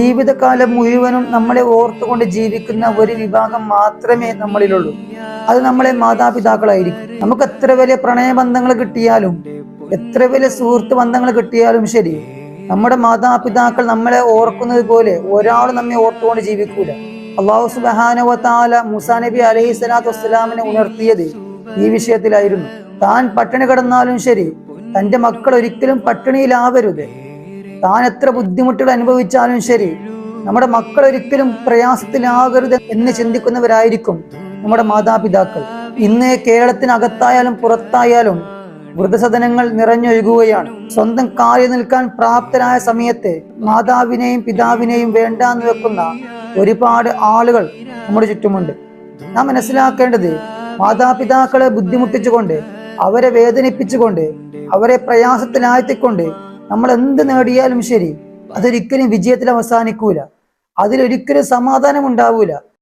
ജീവിതകാലം മുഴുവനും നമ്മളെ ഓർത്തുകൊണ്ട് ജീവിക്കുന്ന ഒരു വിഭാഗം മാത്രമേ നമ്മളിലുള്ളൂ. അത് നമ്മളെ മാതാപിതാക്കളായിരിക്കും. നമുക്ക് എത്ര വലിയ പ്രണയബന്ധങ്ങൾ കിട്ടിയാലും എത്ര വലിയ സുഹൃത്ത് ബന്ധങ്ങൾ കിട്ടിയാലും ശരി നമ്മുടെ മാതാപിതാക്കൾ നമ്മളെ ഓർക്കുന്നത് പോലെ ഒരാൾ നമ്മെ ഓർത്തുകൊണ്ട് ജീവിക്കൂല. അള്ളാഹു സുബാനവത്താല താല മുസാ നബി അലഹി സ്വലാത്തു വസ്സലാമിനെ ഉണർത്തിയത് ഈ വിഷയത്തിലായിരുന്നു. താൻ പട്ടിണി കിടന്നാലും ശരി തന്റെ മക്കൾ ഒരിക്കലും പട്ടിണിയിലാവരുത്. താൻ എത്ര ബുദ്ധിമുട്ടുകൾ അനുഭവിച്ചാലും ശരി. നമ്മുടെ മക്കൾ ഒരിക്കലും പ്രയാസത്തിലാകരുത് എന്ന് ചിന്തിക്കുന്നവരായിരിക്കും നമ്മുടെ മാതാപിതാക്കൾ. ഇന്ന് കേരളത്തിനകത്തായാലും പുറത്തായാലും വൃദ്ധസദനങ്ങൾ നിറഞ്ഞൊഴുകുകയാണ്. സ്വന്തം കാലിൽ നിൽക്കാൻ പ്രാപ്തരായ സമയത്ത് മാതാവിനെയും പിതാവിനെയും വേണ്ടാന്ന് വെക്കുന്ന ഒരുപാട് ആളുകൾ നമ്മുടെ ചുറ്റുമുണ്ട്. നാം മനസ്സിലാക്കേണ്ടത് മാതാപിതാക്കളെ ബുദ്ധിമുട്ടിച്ചുകൊണ്ട് അവരെ വേദനിപ്പിച്ചുകൊണ്ട് അവരെ പ്രയാസത്തിലാഴ്ത്തിക്കൊണ്ട് നമ്മൾ എന്ത് നേടിയാലും ശരി അതൊരിക്കലും വിജയത്തിൽ അവസാനിക്കൂല. അതിലൊരിക്കലും സമാധാനം ഉണ്ടാവൂല